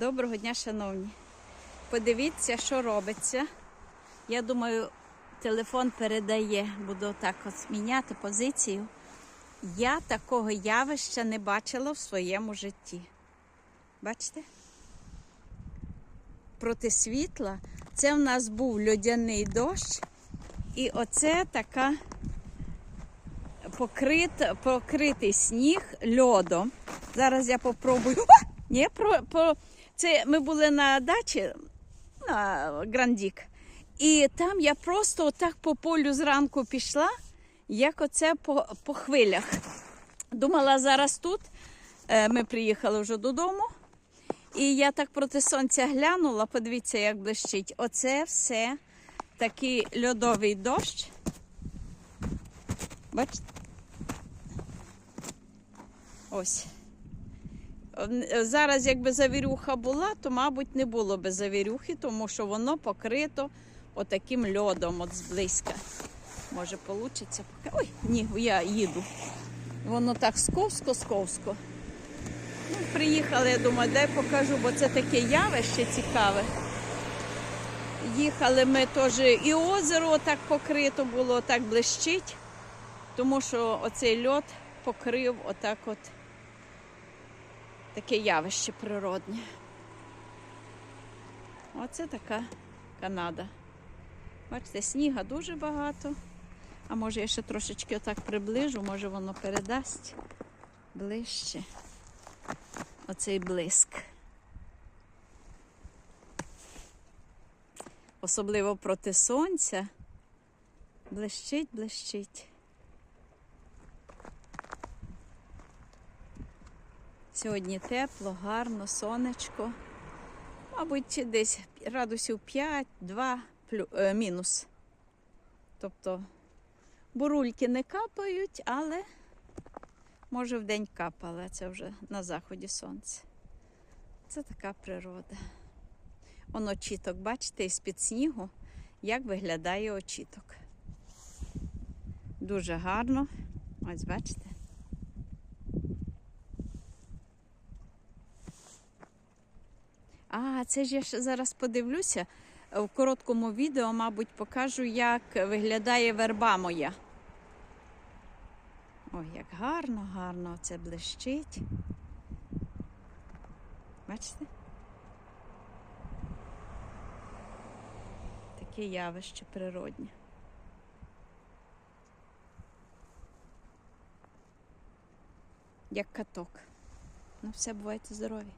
Доброго дня, шановні. Подивіться, що робиться. Я думаю, телефон передає, буду так от міняти позицію. Я такого явища не бачила в своєму житті. Бачите? Проти світла. Це в нас був льодяний дощ, і оце така покрит, покритий сніг льодом. Зараз я попробую. О! Ні, про, про... Це ми були на дачі на Грандік. І там я просто отак по полю зранку пішла, як оце по, по хвилях. Думала, зараз тут. Е, Ми приїхали вже додому. І я так проти сонця глянула, подивіться, як блищить. Оце все такий льодовий дощ. Бачите? Ось. Зараз, якби завірюха була, то, мабуть, не було би завірюхи, тому що воно покрито отаким льодом от зблизька. Може, вийде. Ой, ні, я їду. Воно так сковсько-сковсько. Ну, приїхали, я думаю, дай покажу, бо це таке явище цікаве. Їхали ми теж і озеро так покрито було, так блищить, тому що оцей льод покрив отак от таке явище природне. Оце така Канада. Бачите, сніга дуже багато. А може я ще трошечки отак приближу, може воно передасть ближче. Оцей блиск. Особливо проти сонця. Блищить, блищить. Сьогодні тепло, гарно, сонечко. Мабуть, десь градусів 5, 2 е, мінус. Тобто бурульки не капають, але може в день капали, це вже на заході сонце. Це така природа. Он очіток, бачите, із-під снігу, як виглядає очіток. Дуже гарно. Ось бачите. А, це ж я ще зараз подивлюся. В короткому відео, мабуть, покажу, як виглядає верба моя. Ой, як гарно, гарно це блищить. Бачите? Таке явище природнє. Як каток. Ну, все, бувайте здорові.